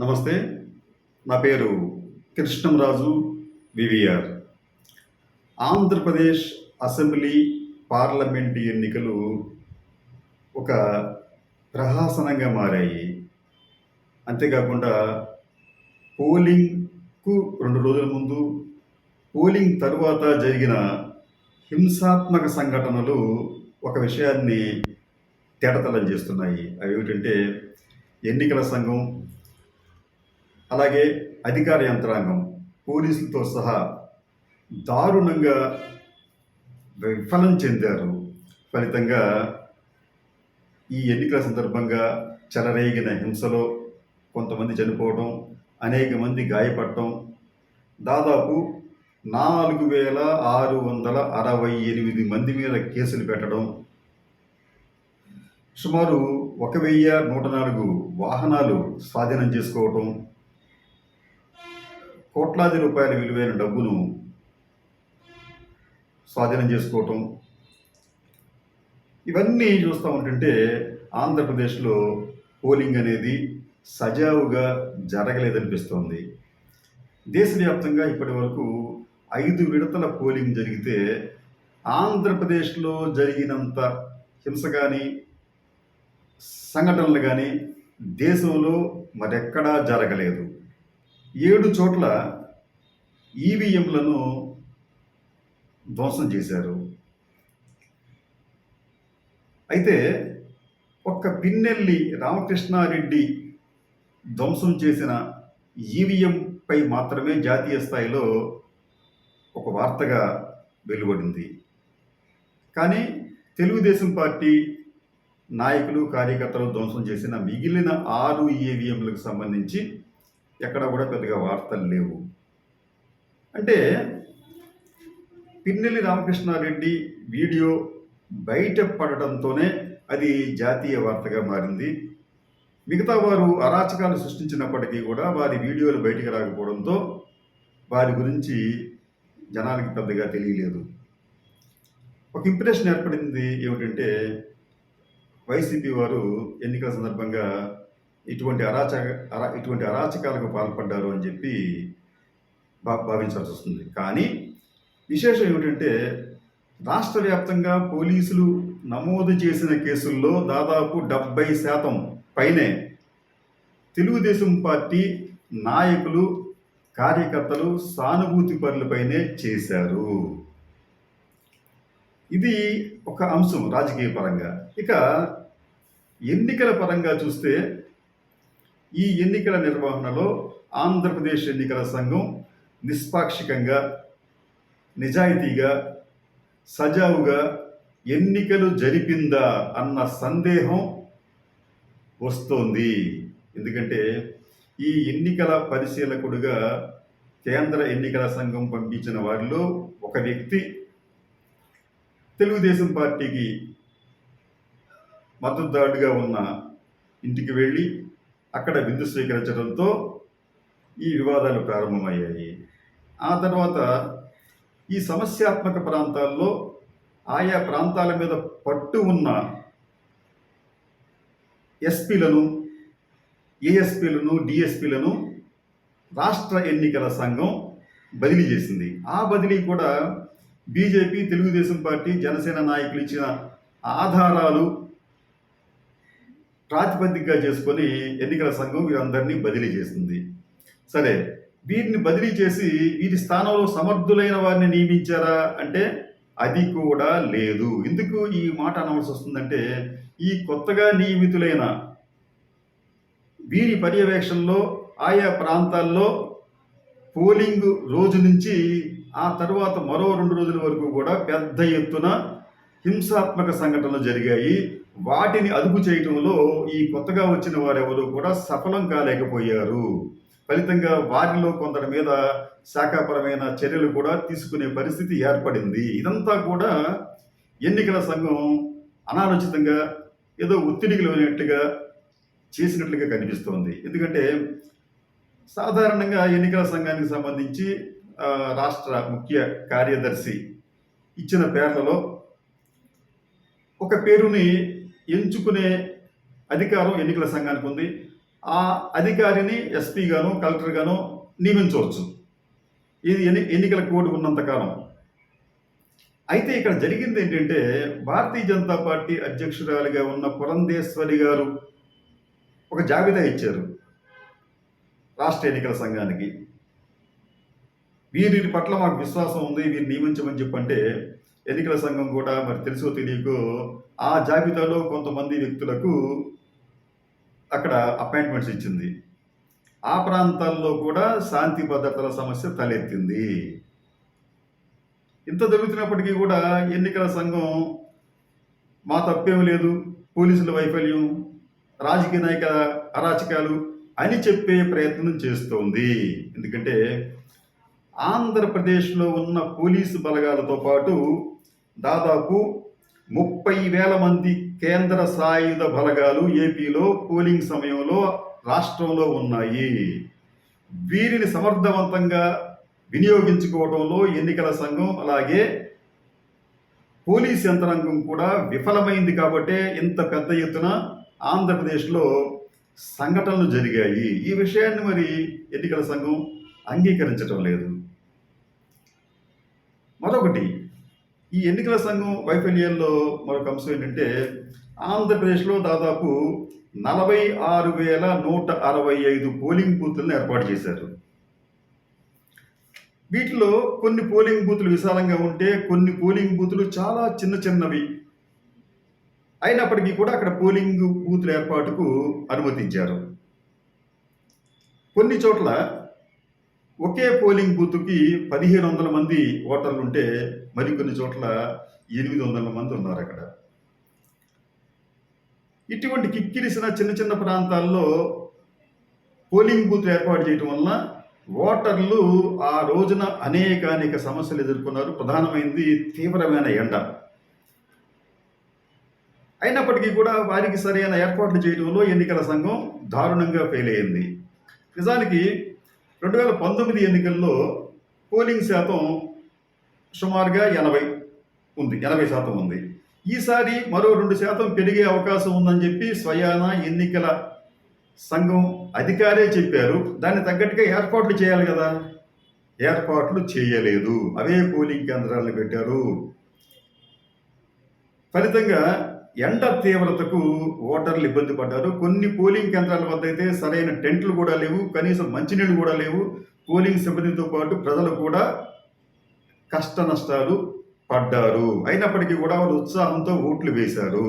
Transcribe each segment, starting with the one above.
నమస్తే నా పేరు Krishnamraju VVR. Andhra Pradesh assembly parliament ఎన్నికలు ఒక ప్రహాసనంగా మారాయి. అంతేకాకుండా పోలింగ్కు రెండు రోజుల ముందు పోలింగ్ తరువాత జరిగిన హింసాత్మక సంఘటనలు ఒక విషయాన్ని తేటతలం చేస్తున్నాయి. అవి ఏమిటంటే ఎన్నికల సంఘం అలాగే అధికార యంత్రాంగం పోలీసులతో సహా దారుణంగా విఫలం చెందారు. ఫలితంగా ఈ ఎన్నికల సందర్భంగా చెలరేగిన హింసలో కొంతమంది చనిపోవడం అనేక మంది గాయపడటం దాదాపు నాలుగు వేల ఆరు వందల అరవై ఎనిమిది మంది మీద కేసులు పెట్టడం సుమారు ఒక వెయ్యి నూట నాలుగు వాహనాలు స్వాధీనం చేసుకోవటం కోట్లాది రూపాయల విలువైన డబ్బును స్వాధీనం చేసుకోవటం. ఇవన్నీ చూస్తూ ఉంటుంటే ఆంధ్రప్రదేశ్లో పోలింగ్ అనేది సజావుగా జరగలేదనిపిస్తోంది. దేశవ్యాప్తంగా ఇప్పటి వరకు ఐదు విడతల పోలింగ్ జరిగితే ఆంధ్రప్రదేశ్లో జరిగినంత హింస కానీ సంఘటనలు కానీ దేశంలో మరెక్కడా జరగలేదు. ఏడు చోట్ల ఈవీఎంలను ధ్వంసం చేశారు. అయితే ఒక్క పిన్నెల్లి రామకృష్ణారెడ్డి ధ్వంసం చేసిన ఈవీఎంపై మాత్రమే జాతీయ స్థాయిలో ఒక వార్తగా వెలువడింది. కానీ తెలుగుదేశం పార్టీ నాయకులు కార్యకర్తలు ధ్వంసం చేసిన మిగిలిన ఆరు ఈవీఎంలకు సంబంధించి ఎక్కడ కూడా పెద్దగా వార్తలు లేవు. అంటే పిన్నెల్లి రామకృష్ణారెడ్డి వీడియో బయట పడటంతోనే అది జాతీయ వార్తగా మారింది. మిగతా వారు అరాచకాలు సృష్టించినప్పటికీ కూడా వారి వీడియోలు బయటికి రాకపోవడంతో వారి గురించి జనానికి పెద్దగా తెలియలేదు. ఒక ఇంప్రెషన్ ఏర్పడింది ఏమిటంటే వైసీపీ వారు ఎన్నికల సందర్భంగా ఇటువంటి అరాచక అరా ఇటువంటి అరాచకాలకు పాల్పడ్డారు అని చెప్పి భా భావించాల్సి వస్తుంది. కానీ విశేషం ఏమిటంటే రాష్ట్ర వ్యాప్తంగా పోలీసులు నమోదు చేసిన కేసుల్లో దాదాపు డెబ్బై శాతం పైనే తెలుగుదేశం పార్టీ నాయకులు కార్యకర్తలు సానుభూతి పరులపైనే చేశారు. ఇది ఒక అంశం రాజకీయ పరంగా. ఇక ఎన్నికల పరంగా చూస్తే ఈ ఎన్నికల నిర్వహణలో ఆంధ్రప్రదేశ్ ఎన్నికల సంఘం నిష్పాక్షికంగా నిజాయితీగా సజావుగా ఎన్నికలు జరిపిందా అన్న సందేహం వస్తోంది. ఎందుకంటే ఈ ఎన్నికల పరిశీలకుడుగా కేంద్ర ఎన్నికల సంఘం పంపించిన వారిలో ఒక వ్యక్తి తెలుగుదేశం పార్టీకి మద్దతుదారుడిగా ఉన్న ఇంటికి వెళ్ళి అక్కడ విందు స్వీకరించడంతో ఈ వివాదాలు ప్రారంభమయ్యాయి. ఆ తర్వాత ఈ సమస్యాత్మక ప్రాంతాల్లో ఆయా ప్రాంతాల మీద పట్టు ఉన్న ఎస్పీలను ఏఎస్పీలను డిఎస్పీలను రాష్ట్ర ఎన్నికల సంఘం బదిలీ చేసింది. ఆ బదిలీ కూడా బీజేపీ తెలుగుదేశం పార్టీ జనసేన నాయకులు ఇచ్చిన ఆధారాలు ప్రాతిపదికగా చేసుకొని ఎన్నికల సంఘం వీరందరినీ బదిలీ చేసింది. సరే వీరిని బదిలీ చేసి వీరి స్థానంలో సమర్థులైన వారిని నియమించారా? అంటే అది కూడా లేదు. ఎందుకు ఈ మాట అనవలసి వస్తుందంటే ఈ కొత్తగా నియమితులైన వీరి పర్యవేక్షణలో ఆయా ప్రాంతాల్లో పోలింగ్ రోజు నుంచి ఆ తర్వాత మరో రెండు రోజుల వరకు కూడా పెద్ద ఎత్తున హింసాత్మక సంఘటనలు జరిగాయి. వాటిని అదుపు చేయటంలో ఈ కొత్తగా వచ్చిన వారెవరూ కూడా సఫలం కాలేకపోయారు. ఫలితంగా వారిలో కొందరి మీద శాఖాపరమైన చర్యలు కూడా తీసుకునే పరిస్థితి ఏర్పడింది. ఇదంతా కూడా ఎన్నికల సంఘం అనాలోచితంగా ఏదో ఒత్తిడికి లోనట్టుగా చేసినట్లుగా కనిపిస్తోంది. ఎందుకంటే సాధారణంగా ఎన్నికల సంఘానికి సంబంధించి రాష్ట్ర ముఖ్య కార్యదర్శి ఇచ్చిన పేర్లలో ఒక పేరుని ఎంచుకునే అధికారం ఎన్నికల సంఘానికి ఉంది. ఆ అధికారిని ఎస్పీ గాను కలెక్టర్ గాను నియమించవచ్చు. ఇది ఎన్ని ఎన్నికల కోడ్ ఉన్నంతకాలం అయితే ఇక్కడ జరిగింది ఏంటంటే భారతీయ జనతా పార్టీ అధ్యక్షురాలిగా ఉన్న పురంధేశ్వరి గారు ఒక జాబితా ఇచ్చారు. రాష్ట్ర ఎన్నికల సంఘానికి. వీరి పట్ల మాకు విశ్వాసం ఉంది వీరిని నియమించమని చెప్పంటే ఎన్నికల సంఘం కూడా మరి తెలుసో తెలియకో ఆ జాబితాలో కొంతమంది వ్యక్తులకు అక్కడ అపాయింట్మెంట్స్ ఇచ్చింది. ఆ ప్రాంతాల్లో కూడా శాంతి భద్రతల సమస్య తలెత్తింది. ఇంత జరుగుతున్నప్పటికీ కూడా ఎన్నికల సంఘం మా తప్పేం లేదు. పోలీసుల వైఫల్యం రాజకీయ నాయకుల అరాచకాలు అని చెప్పే ప్రయత్నం చేస్తోంది. ఎందుకంటే ఆంధ్రప్రదేశ్లో ఉన్న పోలీసు బలగాలతో పాటు దాదాపు ముప్పై వేల మంది కేంద్ర సాయుధ బలగాలు ఏపీలో పోలింగ్ సమయంలో రాష్ట్రంలో ఉన్నాయి. వీరిని సమర్థవంతంగా వినియోగించుకోవడంలో ఎన్నికల సంఘం అలాగే పోలీస్ యంత్రాంగం కూడా విఫలమైంది కాబట్టే ఇంత పెద్ద ఎత్తున ఆంధ్రప్రదేశ్లో సంఘటనలు జరిగాయి. ఈ విషయాన్ని మరి ఎన్నికల సంఘం అంగీకరించడం లేదు. మరొకటి ఈ ఎన్నికల సంఘం వైఫల్యంలో మరొక అంశం ఏంటంటే ఆంధ్రప్రదేశ్లో దాదాపు నలభై ఆరు వేల నూట అరవై ఐదు పోలింగ్ బూతులను ఏర్పాటు చేశారు. వీటిలో కొన్ని పోలింగ్ బూతులు విశాలంగా ఉంటే కొన్ని పోలింగ్ బూతులు చాలా చిన్న చిన్నవి. అయినప్పటికీ కూడా అక్కడ పోలింగ్ బూతుల ఏర్పాటుకు అనుమతించారు. కొన్ని చోట్ల ఒకే పోలింగ్ బూత్కి పదిహేను వందల మంది ఓటర్లు ఉంటే మరికొన్ని చోట్ల ఎనిమిది వందల మంది ఉన్నారు అక్కడ ఇటువంటి కిక్కిరిసిన చిన్న చిన్న ప్రాంతాల్లో పోలింగ్ బూత్ ఏర్పాటు చేయడం వలన ఓటర్లు ఆ రోజున అనేక అనేక సమస్యలు ఎదుర్కొన్నారు. ప్రధానమైనది తీవ్రమైన ఎండ. అయినప్పటికీ కూడా వారికి సరైన ఏర్పాట్లు చేయడంలో ఎన్నికల సంఘం దారుణంగా ఫెయిల్ అయింది. నిజానికి రెండు వేల పంతొమ్మిది ఎన్నికల్లో పోలింగ్ శాతం సుమారుగా ఎనభై ఉంది ఎనభై శాతం ఉంది. ఈసారి మరో రెండు శాతం పెరిగే అవకాశం ఉందని చెప్పి స్వయాన ఎన్నికల సంఘం అధికారే చెప్పారు. దాన్ని తగ్గట్టుగా ఏర్పాట్లు చేయాలి కదా? ఏర్పాట్లు చేయలేదు. అవే పోలింగ్ కేంద్రాలను పెట్టారు. ఫలితంగా ఎండ తీవ్రతకు ఓటర్లు ఇబ్బంది పడ్డారు. కొన్ని పోలింగ్ కేంద్రాల వద్ద అయితే సరైన టెంట్లు కూడా లేవు కనీసం మంచినీళ్ళు కూడా లేవు. పోలింగ్ సిబ్బందితో పాటు ప్రజలు కూడా కష్ట నష్టాలు పడ్డారు. అయినప్పటికీ కూడా వారు ఉత్సాహంతో ఓట్లు వేశారు.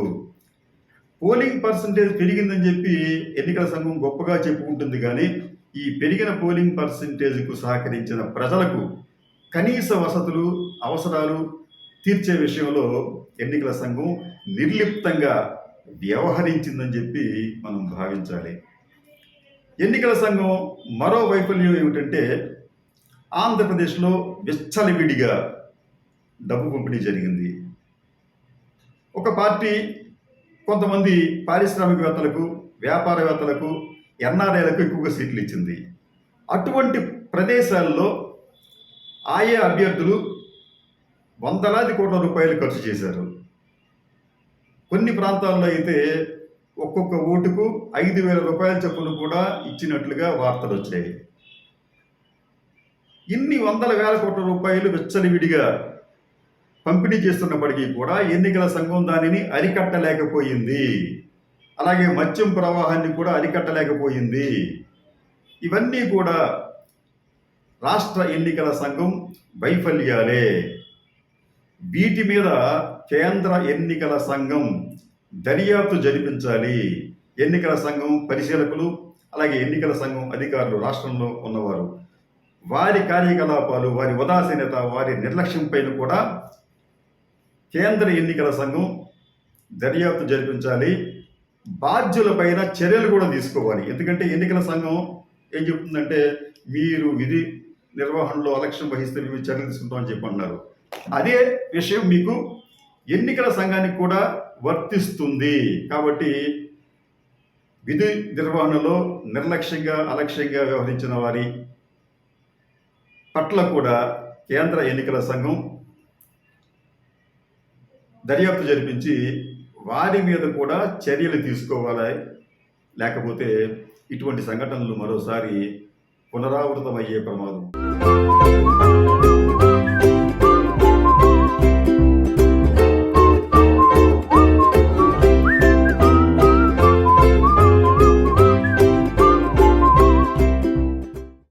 పోలింగ్ పర్సంటేజ్ పెరిగిందని చెప్పి ఎన్నికల సంఘం గొప్పగా చెప్పుకుంటుంది కానీ ఈ పెరిగిన పోలింగ్ పర్సంటేజ్కు సహకరించిన ప్రజలకు కనీస వసతులు అవసరాలు తీర్చే విషయంలో ఎన్నికల సంఘం నిర్లిప్తంగా వ్యవహరించిందని చెప్పి మనం భావించాలి. ఎన్నికల సంఘం మరో వైఫల్యం ఏమిటంటే ఆంధ్రప్రదేశ్లో విచ్చలవిడిగా డబ్బు పంపిణీ జరిగింది. ఒక పార్టీ కొంతమంది పారిశ్రామికవేత్తలకు వ్యాపారవేత్తలకు ఎన్ఆర్ఐలకు ఎక్కువగా సీట్లు ఇచ్చింది. అటువంటి ప్రదేశాల్లో ఆయా అభ్యర్థులు వందలాది కోట్ల రూపాయలు ఖర్చు చేశారు. కొన్ని ప్రాంతాల్లో అయితే ఒక్కొక్క ఓటుకు ఐదు వేల రూపాయల చొప్పున కూడా ఇచ్చినట్లుగా వార్తలు వచ్చాయి. ఇన్ని వందల వేల కోట్ల రూపాయలు విచ్చలవిడిగా పంపిణీ చేస్తున్నప్పటికీ కూడా ఎన్నికల సంఘం దానిని అరికట్టలేకపోయింది. అలాగే మద్యం ప్రవాహాన్ని కూడా అరికట్టలేకపోయింది. ఇవన్నీ కూడా రాష్ట్ర ఎన్నికల సంఘం వైఫల్యాలే. వీటి మీద కేంద్ర ఎన్నికల సంఘం దర్యాప్తు జరిపించాలి. ఎన్నికల సంఘం పరిశీలకులు అలాగే ఎన్నికల సంఘం అధికారులు రాష్ట్రంలో ఉన్నవారు. వారి కార్యకలాపాలు వారి ఉదాసీనత వారి నిర్లక్ష్యం పైన కూడా కేంద్ర ఎన్నికల సంఘం దర్యాప్తు జరిపించాలి. బాధ్యులపైన చర్యలు కూడా తీసుకోవాలి. ఎందుకంటే ఎన్నికల సంఘం ఏం చెప్తుందంటే మీరు విధి నిర్వహణలో అలక్ష్యం వహిస్తే మేము చర్యలు తీసుకుంటామని చెప్పి అన్నారు. అదే విషయం మీకు ఎన్నికల సంఘానికి కూడా వర్తిస్తుంది. కాబట్టి విధి నిర్వహణలో నిర్లక్ష్యంగా అలక్ష్యంగా వ్యవహరించిన వారి పట్ల కూడా కేంద్ర ఎన్నికల సంఘం దర్యాప్తు జరిపించి వారి మీద కూడా చర్యలు తీసుకోవాలి. లేకపోతే ఇటువంటి సంఘటనలు మరోసారి పునరావృతమయ్యే ప్రమాదం.